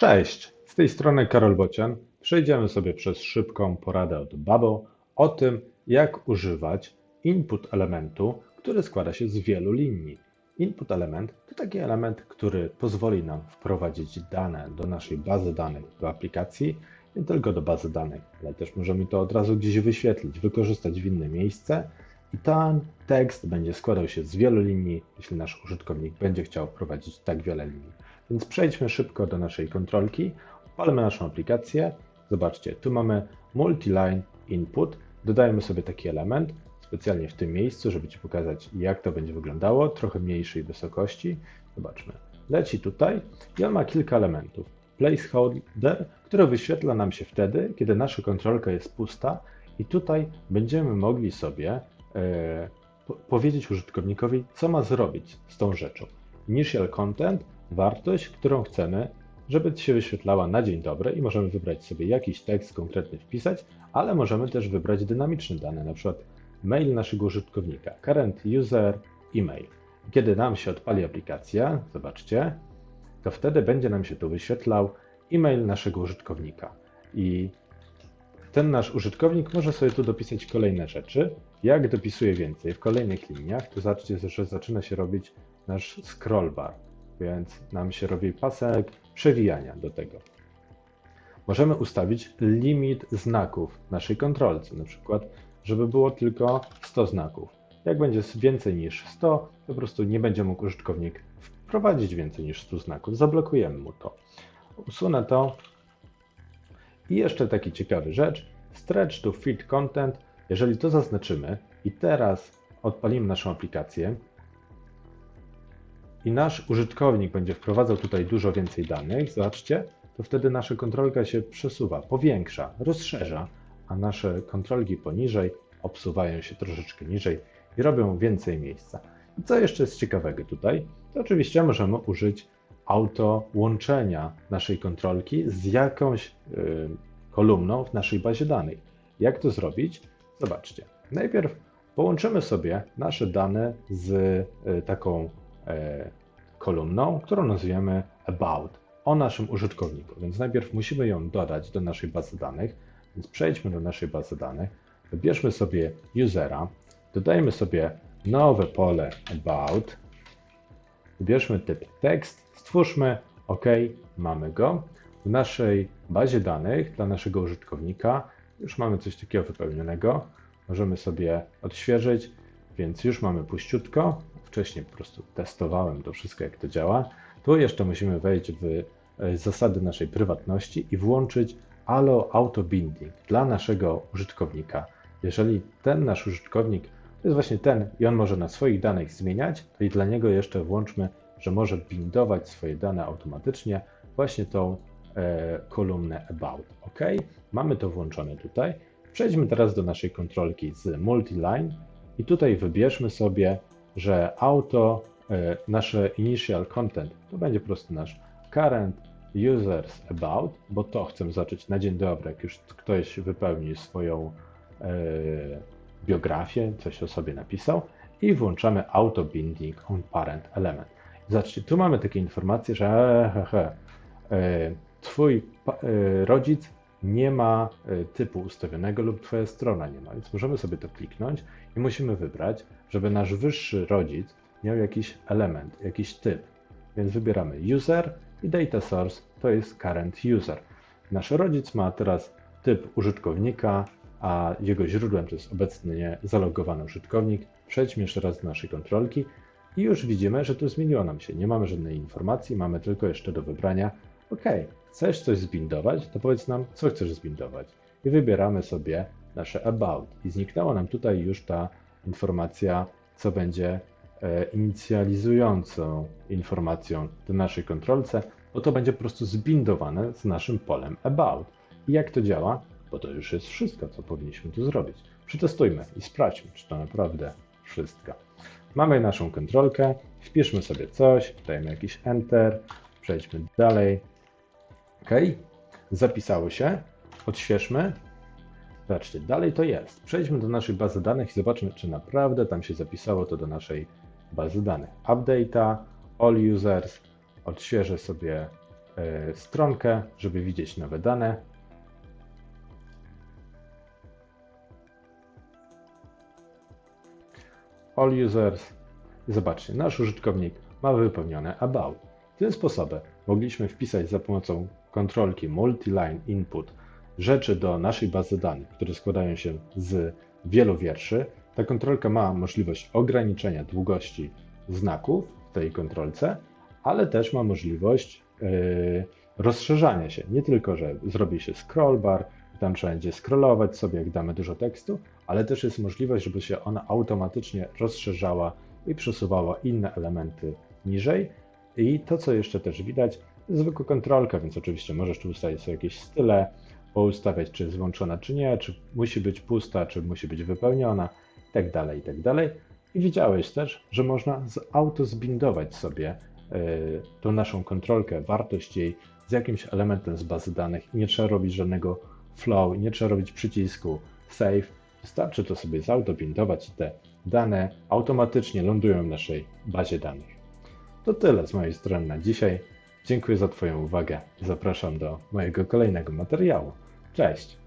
Cześć, z tej strony Karol Bocian. Przejdziemy sobie przez szybką poradę od Babo o tym, jak używać input elementu, który składa się z wielu linii. Input element to taki element, który pozwoli nam wprowadzić dane do naszej bazy danych do aplikacji, nie tylko do bazy danych, ale też możemy to od razu gdzieś wyświetlić, wykorzystać w inne miejsce i ten tekst będzie składał się z wielu linii, jeśli nasz użytkownik będzie chciał wprowadzić tak wiele linii. Więc przejdźmy szybko do naszej kontrolki, odpalmy naszą aplikację. Zobaczcie, tu mamy multi-line input. Dodajemy sobie taki element specjalnie w tym miejscu, żeby Ci pokazać, jak to będzie wyglądało, trochę mniejszej wysokości. Zobaczmy. Leci tutaj i on ma kilka elementów. Placeholder, który wyświetla nam się wtedy, kiedy nasza kontrolka jest pusta i tutaj będziemy mogli sobie e, powiedzieć użytkownikowi, co ma zrobić z tą rzeczą. Initial content wartość, którą chcemy, żeby się wyświetlała na dzień dobry i możemy wybrać sobie jakiś tekst konkretny wpisać, ale możemy też wybrać dynamiczne dane, na przykład mail naszego użytkownika, current user, e-mail. Kiedy nam się odpali aplikacja, zobaczcie, to wtedy będzie nam się tu wyświetlał e-mail naszego użytkownika. I ten nasz użytkownik może sobie tu dopisać kolejne rzeczy. Jak dopisuje więcej w kolejnych liniach, to zobaczcie, że zaczyna się robić nasz scroll bar więc nam się robi pasek przewijania do tego. Możemy ustawić limit znaków naszej kontrolce, na przykład, żeby było tylko 100 znaków. Jak będzie więcej niż 100, po prostu nie będzie mógł użytkownik wprowadzić więcej niż 100 znaków, zablokujemy mu to. Usunę to. I jeszcze taki ciekawy rzecz, stretch to fit content, jeżeli to zaznaczymy i teraz odpalimy naszą aplikację, i nasz użytkownik będzie wprowadzał tutaj dużo więcej danych, zobaczcie, to wtedy nasza kontrolka się przesuwa, powiększa, rozszerza, a nasze kontrolki poniżej obsuwają się troszeczkę niżej i robią więcej miejsca. I co jeszcze jest ciekawego tutaj? To oczywiście możemy użyć auto łączenia naszej kontrolki z jakąś yy, kolumną w naszej bazie danych. Jak to zrobić? Zobaczcie. Najpierw połączymy sobie nasze dane z yy, taką kolumną, którą nazwiemy about, o naszym użytkowniku. Więc najpierw musimy ją dodać do naszej bazy danych, więc przejdźmy do naszej bazy danych, wybierzmy sobie usera, dodajmy sobie nowe pole about, wybierzmy typ tekst, stwórzmy OK, mamy go. W naszej bazie danych dla naszego użytkownika już mamy coś takiego wypełnionego. Możemy sobie odświeżyć, więc już mamy puściutko wcześniej po prostu testowałem to wszystko, jak to działa. Tu jeszcze musimy wejść w e, zasady naszej prywatności i włączyć Allo Auto Binding dla naszego użytkownika. Jeżeli ten nasz użytkownik to jest właśnie ten i on może na swoich danych zmieniać, to i dla niego jeszcze włączmy, że może bindować swoje dane automatycznie właśnie tą e, kolumnę About. OK, mamy to włączone tutaj. Przejdźmy teraz do naszej kontrolki z Multiline i tutaj wybierzmy sobie że auto, e, nasze initial content to będzie po prostu nasz current users about, bo to chcemy zacząć na dzień dobry, jak już ktoś wypełni swoją e, biografię, coś o sobie napisał i włączamy auto binding on parent element. Zobaczcie, tu mamy takie informacje, że he, he, e, twój rodzic nie ma e, typu ustawionego lub Twoja strona nie ma. Więc możemy sobie to kliknąć i musimy wybrać, żeby nasz wyższy rodzic miał jakiś element, jakiś typ. Więc wybieramy user i data source to jest current user. Nasz rodzic ma teraz typ użytkownika, a jego źródłem to jest obecnie zalogowany użytkownik. Przejdźmy jeszcze raz do naszej kontrolki i już widzimy, że tu zmieniło nam się. Nie mamy żadnej informacji, mamy tylko jeszcze do wybrania OK, chcesz coś zbindować, to powiedz nam, co chcesz zbindować. I wybieramy sobie nasze about. I zniknęła nam tutaj już ta informacja, co będzie e, inicjalizującą informacją do naszej kontrolce, bo to będzie po prostu zbindowane z naszym polem about. I jak to działa? Bo to już jest wszystko, co powinniśmy tu zrobić. Przetestujmy i sprawdźmy, czy to naprawdę wszystko. Mamy naszą kontrolkę, wpiszmy sobie coś, dajmy jakiś enter, przejdźmy dalej, OK, zapisało się. Odświeżmy. Zobaczcie, dalej to jest. Przejdźmy do naszej bazy danych i zobaczmy, czy naprawdę tam się zapisało to do naszej bazy danych. Update'a, all users, odświeżę sobie e, stronkę, żeby widzieć nowe dane. All users. Zobaczcie, nasz użytkownik ma wypełnione about. Tym sposobem mogliśmy wpisać za pomocą kontrolki multi-line input rzeczy do naszej bazy danych, które składają się z wielu wierszy. Ta kontrolka ma możliwość ograniczenia długości znaków w tej kontrolce, ale też ma możliwość yy, rozszerzania się. Nie tylko, że zrobi się scroll bar, tam trzeba będzie scrollować sobie, jak damy dużo tekstu, ale też jest możliwość, żeby się ona automatycznie rozszerzała i przesuwała inne elementy niżej. I to, co jeszcze też widać, zwykła kontrolka, więc oczywiście możesz tu ustawić sobie jakieś style, poustawiać, czy jest włączona, czy nie, czy musi być pusta, czy musi być wypełniona, i tak dalej, i tak. I widziałeś też, że można autozbindować sobie yy, tą naszą kontrolkę, wartość jej z jakimś elementem z bazy danych i nie trzeba robić żadnego flow, nie trzeba robić przycisku save. Wystarczy to sobie zautobindować i te dane automatycznie lądują w naszej bazie danych. To tyle z mojej strony na dzisiaj. Dziękuję za Twoją uwagę i zapraszam do mojego kolejnego materiału. Cześć!